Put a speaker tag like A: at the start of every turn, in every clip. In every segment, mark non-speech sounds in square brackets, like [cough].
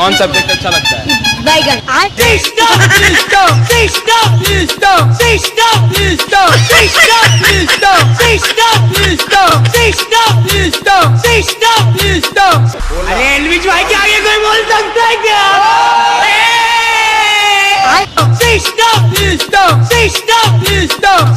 A: कौन सब्जेक्ट अच्छा लगता है
B: बैगन
A: अरे भाई क्या ये कोई बोल सकता है क्या Stop! Stop! Stop! Stop!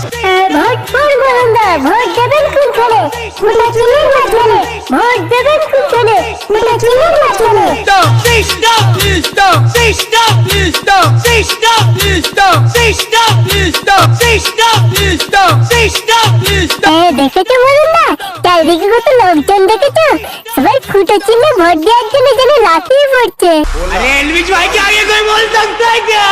C: Vote কোন বলন্দা ভোট দেবেন কোনখানে মোটা চিনের মাঝখানে ভোট দেবেন কোনখানে মোটা চিনের মাঝখানে
A: Stop! Stop! Stop! Stop! Stop! Stop! Stop! Stop! Stop! Stop! Stop! Stop!
C: এ দেখেছো বলন্দা চারিদিকে কত লোকজন দেখেছো সবাই ফুটো চিহ্নে ভোট দেওয়ার জন্য যেন লাফিয়ে পড়ছে
A: अरे एलविज भाई के आगे कोई बोल सकता है क्या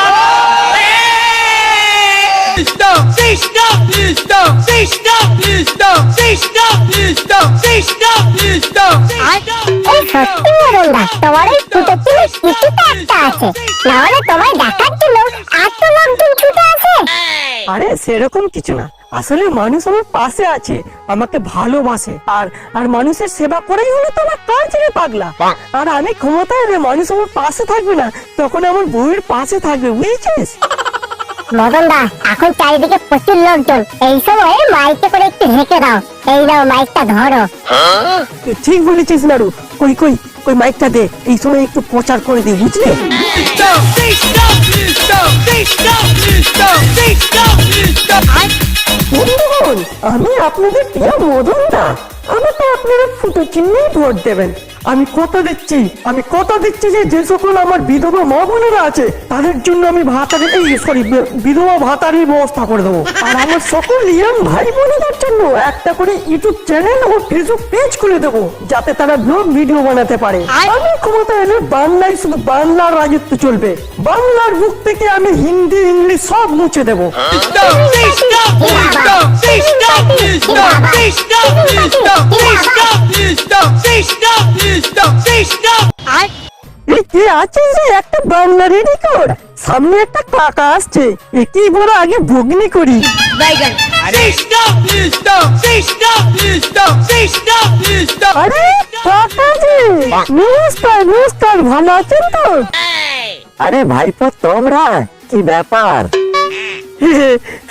C: সত্যি অরুণদা তোমার এই ছুটে চুলে কিছুটা একটা আছে না হলে তোমায় দেখার জন্য এত লোকজন ছুটে আছে
D: আরে সেরকম কিছু না আসলে মানুষ আমার পাশে আছে আমাকে ভালোবাসে আর আর মানুষের সেবা করাই হলো তো আমার কাজ রে পাগলা আর আমি ক্ষমতায় রে মানুষ আমার পাশে থাকবে না তখন আমার বউয়ের পাশে থাকবে বুঝেছিস
C: মদন দা এখন চারিদিকে প্রচুর লোকজন এই সময় মাইকে করে একটু হেঁকে দাও এই নাও মাইকটা ধরো
D: ঠিক বলেছিস নাড়ু কই কই কই মাইকটা দে এই সময় একটু প্রচার করে দিই বুঝলি আমি আপনাদের প্রিয় মদন দা আমাকে আপনারা ফুটো চিহ্নেই ভোট দেবেন। আমি কথা দিচ্ছি আমি কথা দিচ্ছি যে যে সকল আমার বিধবা মা বোনেরা আছে তাদের জন্য আমি ভাতারি এই সরি বিধবা ভাতারির ব্যবস্থা করে দেবো। আর আমার সকল ইয়াং ভাই বোনেদের জন্য একটা করে ইউটিউব চ্যানেল ও ফেসবুক পেজ খুলে দেবো যাতে তারা ব্লগ ভিডিও বানাতে পারে। আমি ক্ষমতা এলে বাংলায় শুধু বাংলার রাজত্ব চলবে। বাংলার বুক থেকে আমি হিন্দি ইংলিশ সব মুছে দেবো কে আছে যে একটা বাংলার রেকর্ড সামনে একটা কাকা আসছে একই বড় আগে ভগ্নি করি আরে কাকা জি নমস্কার নমস্কার ভালো আছেন তো
E: আরে ভাইপো তোমরা? কি ব্যাপার?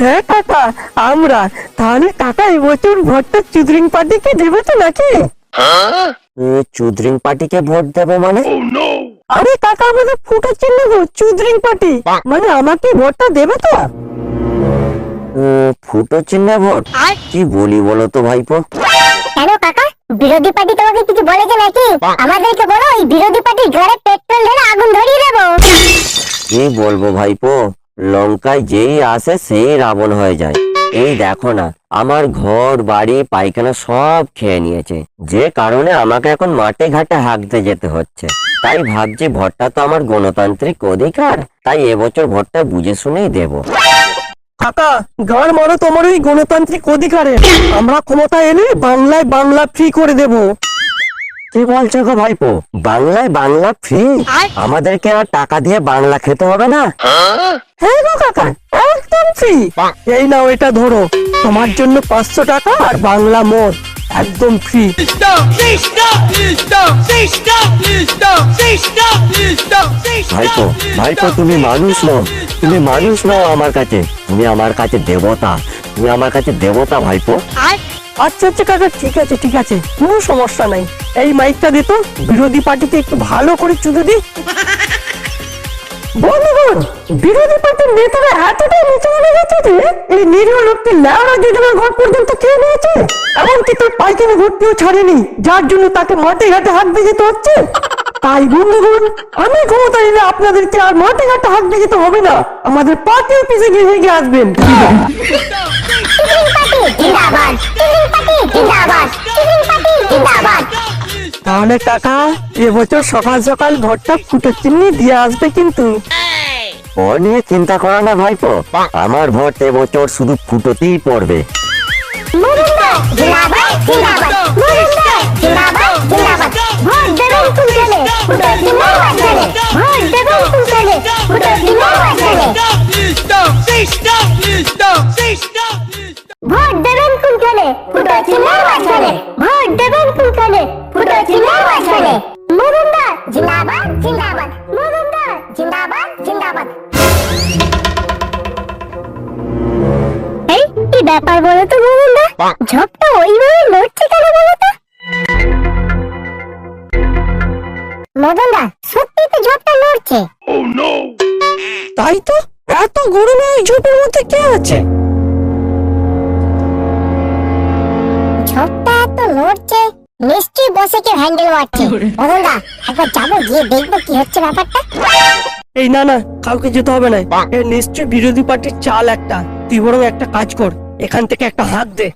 D: হ্যাঁ কাকা আমরা। তাহলে কাকা এবছর ভোটটা চুদরিং পার্টিকে দেবে তো নাকি?
E: চুদরিং পার্টিকে ভোট দেবো মানে?
D: আরে কাকা আমাদের ফুটা চিহ্ন গো চুদরিং পার্টি। মানে আমাকে ভোটটা দেবে তো?
E: ফুটো চিহ্নে ভোট? কি বলি বলো তো ভাইপো?
C: বিরোধী পার্টি তোমাকে কিছু বলেছে নাকি? আমাদেরকে বলো এই বিরোধী পার্টির ঘরে পেট্রোল ঢেলে আগুন ধরিয়ে দেবো।
E: কি বলব ভাইপো? লঙ্কায় যেই আসে সেই রাবণ হয়ে যায়। এই দেখো না আমার ঘর বাড়ি পায়খানা সব খেয়ে নিয়েছে। যে কারণে আমাকে এখন মাঠে ঘাটে হাঁকতে যেতে হচ্ছে। তাই ভাবছি ভোটটা তো আমার গণতান্ত্রিক অধিকার। তাই এবছর ভোটটা বুঝে শুনেই দেবো।
D: কাকা গান মারো তোমার ওই গণতান্ত্রিক অধিকারে আমরা ক্ষমতা এলে বাংলায় বাংলা ফ্রি করে দেব।
E: কি বলছো গো ভাইপো? বাংলায় বাংলা ফ্রি আমাদেরকে আর টাকা দিয়ে বাংলা খেতে হবে না?
D: হ্যাঁ গো কাকা একদম ফ্রি এই নাও এটা ধরো। তোমার জন্য পাঁচশো টাকা আর বাংলা মোট একদম ফ্রি!
E: ভাইপো ভাইপো তুমি মানুষ নও। তুমি মানুষ নও আমার কাছে। তুমি আমার কাছে দেবতা। তুমি আমার কাছে দেবতা ভাইপো।
D: আচ্ছা আচ্ছা কাকা ঠিক আছে ঠিক আছে। কোনো সমস্যা নাই। এই মাইকটা দিত বিরোধী পার্টিকে একটু ভালো করে চুদে দি [laughs] বন্ধুগণ, বিরোধী পার্টির নেতারা এতটাই নিচে নেমে গেছে যে এই নিরীহ লোকটি লেওড়া দিদিমার ঘর পর্যন্ত খেয়ে নিয়েছে? এমনকি তার পাইকারি ভর্তিও ছাড়েনি, যার জন্য তাকে মাঠে ঘাটে হাত দিয়ে যেতে হচ্ছে। তাই বন্ধুগণ আমি ক্ষমতা নিলে আপনাদেরকে আর মাঠে ঘাটে হাত দিয়ে যেতে হবে না। আমাদের পার্টি অফিসে গিয়ে হেগে আসবেন। তাহলে কাকা এবছর সকাল সকাল ভোটটা ফুটো চিহ্নে দিয়ে আসবে কিন্তু।
E: ও নিয়ে চিন্তা করো না ভাইপো আমার ভোট এবছর শুধু ফুটোতেই পড়বে।
C: জিন্দাবাদ জিন্দাবাদ জিন্দাবাদ জিন্দাবাদ। ভোট দেবেন কুলতলে ভোটার দিন বাজারে ভোট দেবেন
A: কুলতলে ভোটার দিন বাজারে
C: ভোট দেবেন কুলতলে ভোটার দিন বাজারে ভোট দেবেন কুলতলে ভোটার দিন বাজারে মুরুন্দা জিন্দাবাদ জিন্দাবাদ। মুরুন্দা জিন্দাবাদ জিন্দাবাদ। এই কি ব্যাপার বলো তো মুরুন্দা ঝপ
D: তাই তো? এত গরমে ওই ঝোপের মধ্যে কে আছে?
C: ঝোপটা এত নিশ্চয়ই বসে কেউ হ্যান্ডেল মারছে। একবার যাব গিয়ে দেখব কি হচ্ছে ব্যাপারটা।
D: এই না না কাউকে যেতে হবে না। এ নিশ্চয় বিরোধী পার্টির চাল একটা। তুই বরং একটা কাজ কর। এখান থেকে একটা হাত দে।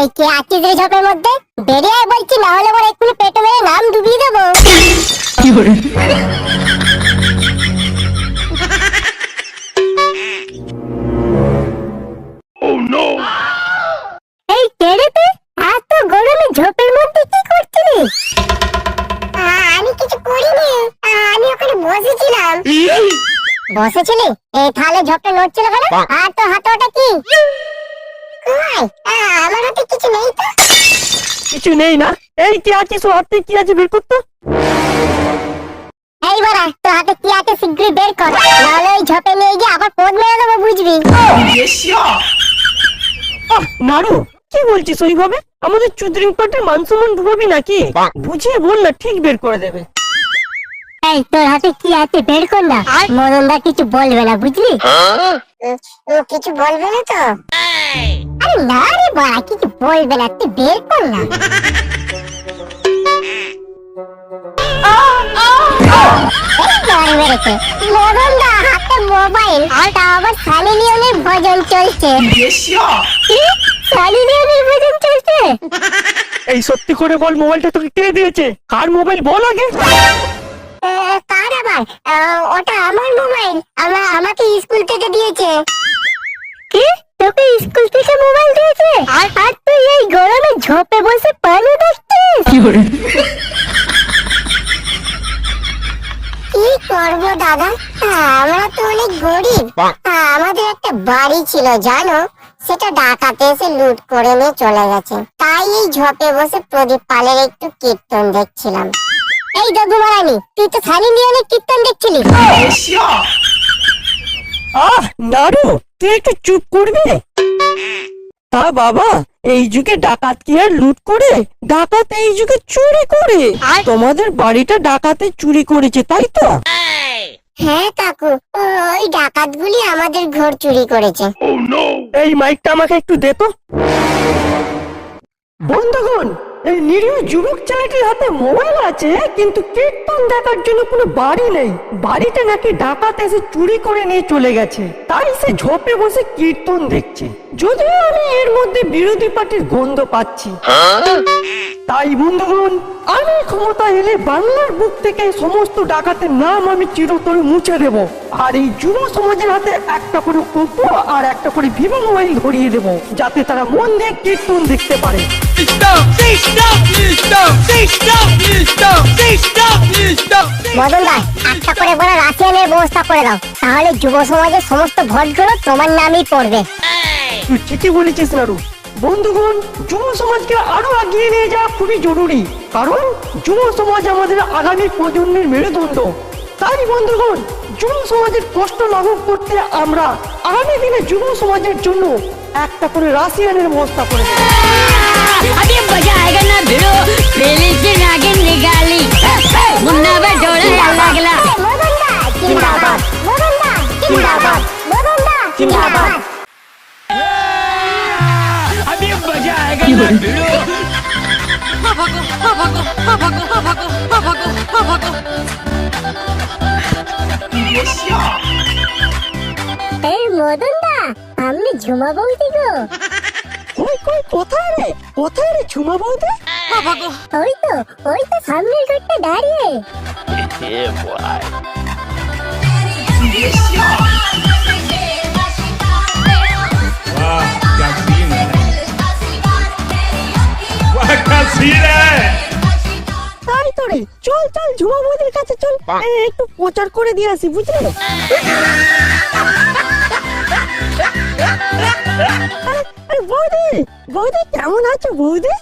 C: এই কে আছিস রে ঝোপের মধ্যে? বেরিয়ে আয় বলছি না হলে পরে এক্ষুনি পেটে মেরে নাম ডুবিয়ে দেবো। এই বসেছিলি? এই তাহলে ঝোপটা নড়ছিল কেন? আর তো হাতে ওটা কি? আমার হাতে কিছু নেই তো?
D: কিছু নেই না। এই কি আছিস ও হাতে কি আছে বের করতো
C: এই বাড়া তোর হাতে কি আছে শীঘ্রই বের কর। নাহলে ওই ঝোপে নিয়ে গিয়ে আবার পোদ মেরে দেবো বুঝবি
D: নাড়ু কি বলছিস ওইভাবে? আমাদের চুদ্রিং পার্টির মান সম্মান ডুবাবি নাকি? বুঝিয়ে বল না ঠিক বের করে দেবে।
C: এই তোর হাতে কি আছে? বের কর না। মদনদা কিছু বলবে না বুঝলি? কিছু বলবে না তো? আরে না রে বাড়া কিছু বলবে না তুই বের কর না। এই মার মেরেছে। মদনদা হাতে মোবাইল তা আবার সানি লিওনের ভজন চলছে। কি? লিওনের ভজন চলছে?
D: এই সত্যি করে বল মোবাইলটা তোকে কে দিয়েছে? কার মোবাইল? বল আগে।
C: কার আবার ওটা আমার মোবাইল। আমার আমাকে স্কুল থেকে দিয়েছে। কি? তোকে স্কুল থেকে মোবাইল দিয়েছে? আর? আর তুই এই গরমে ঝোপে বসে পানি দেখছিস? কি করব দাদা? আমরা তো অনেক গরিব। আমাদের একটা বাড়ি ছিল জানো? সেটা ডাকাতে এসে লুট করে নিয়ে চলে গেছে। তাই এই ঝোপে বসে প্রদীপ পালের একটু কীর্তন দেখছিলাম। এই মারানি তুই তো সানি লিওনের কীর্তন দেখছিলি।
D: আহ নাড়ু তুই একটু চুপ করবি তা বাবা এই যুগে ডাকাত কি আর লুট করে? ডাকাত এই যুগে চুরি করে। তোমাদের বাড়িটা ডাকাতে চুরি করেছে তাই তো?
C: হ্যাঁ কাকু ওই ডাকাতগুলি আমাদের ঘর চুরি করেছে।
D: এই মাইকটা আমাকে একটু দে তো। বন্ধুগণ এই নিরীহ যুবক ছেলেটির হাতে মোবাইল আছে, কিন্তু কীর্তন দেখার জন্য কোনো বাড়ি নেই। বাড়িটা নাকি ডাকাত এসে চুরি করে নিয়ে চলে গেছে। তাই সে ঝোপে বসে কীর্তন দেখছে। যদিও আমি এর মধ্যে বিরোধী পার্টির গন্ধ পাচ্ছি। তাই বন্ধুগণ আমি ক্ষমতা এলে বাংলার বুক থেকে সমস্ত ডাকাতের নাম আমি চিরতরে মুছে দেব। আর এই যুব সমাজের হাতে একটা করে ওপো আর একটা করে ভিভো মোবাইল ধরিয়ে দেব যাতে তারা মন দিয়ে কীর্তন দেখতে পারে!
C: মদন দা একটা করে রাশিয়ানের ব্যবস্থা করে দাও তাহলে যুব সমাজের সমস্ত ভোটগুলো তোমার নামই পড়বে।
D: তুই ঠিকই বলেছিস নারু বন্ধুগণ যুব সমাজকে আরো এগিয়ে নিয়ে যাওয়া খুবই জরুরি কারণ যুব সমাজ আমাদের আগামী প্রজন্মের মেরুদণ্ড তাই বন্ধুগণ যুব সমাজের কষ্ট লাঘব করতে আমরা আগামী দিনে যুব সমাজের জন্য একটা করে রাশিয়ানের ব্যবস্থা করে দেবো
B: अभी मजा आएगा ना भिड़ो पहले से नागिन निकाली मुन्ना बे
C: এই মদন দা আপনি ঝুমা বলছি গো
D: কই কই কোথায় রে কোথায় রে ঝুমা বৌদি
C: ওই তো ওই তো সামনের ঘরটা দাঁড়িয়ে
F: वाह क्या सीन है वाह क्या सीन है
D: তাই তো রে। চল চল ঝুমা বৌদির কাছে চল। একটু প্রচার করে দিয়ে আসি বুঝলি? বৌদি বৌদি কেমন আছো বৌদি?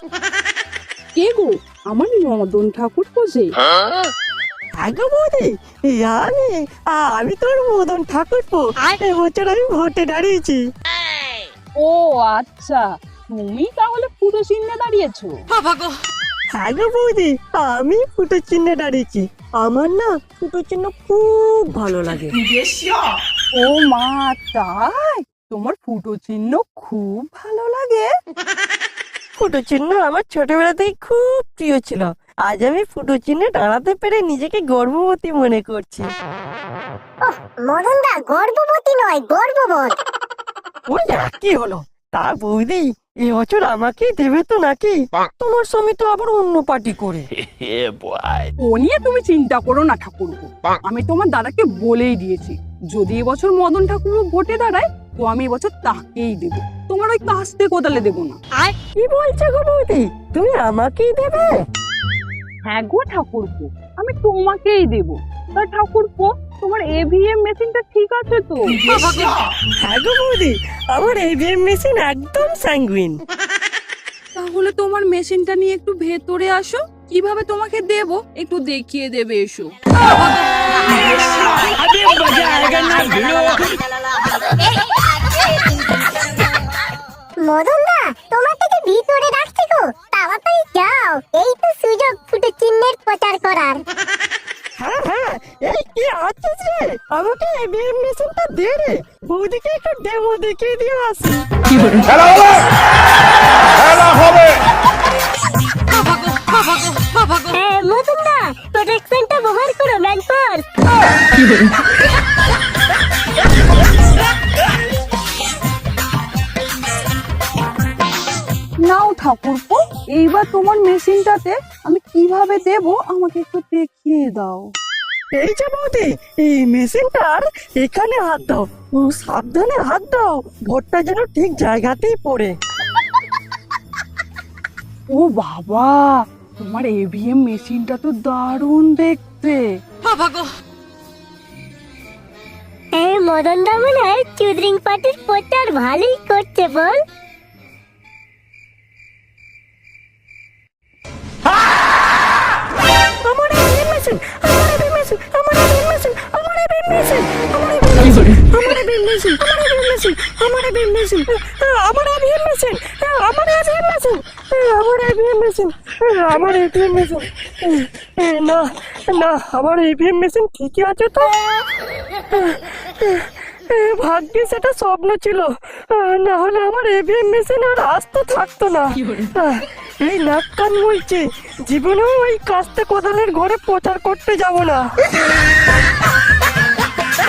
G: কে গো? আমার মদন ঠাকুর পোষে
D: আগে বৌদি এই আমি আ- আমি তোর মদন ঠাকুর পো এবছর আমি ভোটে দাঁড়িয়েছি।
G: ও আচ্ছা তুমি তাহলে পুরো চিহ্নে দাঁড়িয়েছো।
D: হ্যাঁ গো বৌদি আমি ফুটো চিহ্নে দাঁড়িয়েছি। আমার না ফুটো চিহ্ন খুব ভালো লাগে।
G: ও মা তাই? তোমার ফুটো চিহ্ন খুব ভালো লাগে।
D: ফুটো চিহ্ন আমার ছোটবেলা থেকে খুব প্রিয় ছিল। আজ আমি ফুটো চিহ্নে দাঁড়াতে পেরে নিজেকে গর্ভবতী মনে করছি।
C: মদন দা গর্ভবতী নয় গর্ববোধ
D: ওই কি হলো? তা বৌদি এ বছর আমাকেই দেবে তো নাকি? তোমার স্বামী তো আবার অন্য পার্টি করে।
G: ও নিয়ে তুমি চিন্তা করো না ঠাকুরপো। আমি তোমার দাদাকে বলেই দিয়েছি যদি এবছর মদন ঠাকুর ভোটে দাঁড়ায় তো আমি এবছর তাকেই দেব। তোমার ওই কাস্তে কোদালে দেবো না।
D: কি বলছো গো বৌদি? তুমি আমাকেই দেবে?
G: হ্যাঁ গো ঠাকুরপো আমি তোমাকেই দেব। তা ঠাকুরপো তোমার এভিএম মেশিনটা ঠিক আছে তো?
D: হ্যাঁ বৌদি আমার এভিএম মেশিন একদম স্যাঙ্গুইন
G: তাহলে তোমার মেশিনটা নিয়ে একটু ভেতরে আসো কীভাবে তোমাকে দেব? একটু দেখিয়ে দেবে এসো।
C: মদন দা তোমার থেকে ভিতরে রাখছি গো। তাড়াতাড়ি যাও এই তো সুযোগ ফুটে চিহ্নের প্রচার করার।
D: আছিস রে আমাকে মেশিনটা দে রে। বৌদিকে একটু ডেমো দেখিয়ে দিয়ে আসি
F: খেলা হবে! খেলা হবে!
C: প্রোটেকশনটা ব্যবহার করো
G: নাও ঠাকুরপো এইবার তোমার মেশিনটাতে আমি কীভাবে দেব আমাকে একটু দেখিয়ে দাও।
D: এই যে বৌদি এই মেশিনটার এখানে হাত দাও। ও সাবধানে হাত দাও ভোটটা যেন ঠিক জায়গাতেই পড়ে।
G: ও বাবা তোমার এভিএম মেশিনটা তো দারুণ দেখতে। বাবা গো।
C: এই মদন দা মনে হয় চুদরিং পার্টির প্রচার ভালোই করছে বল।
D: আমার এভিএম মেশিন আমার মেশিন না না আমার মেশিন ঠিকই আছে তো? ভাগ্যে সেটা স্বপ্ন ছিল না হলে আমার এভিএম মেশিন আর আসতে থাকতো না। এই নাকান বলছে জীবনেও ওই কাজটা কোদালের ঘরে প্রচার করতে যাব না।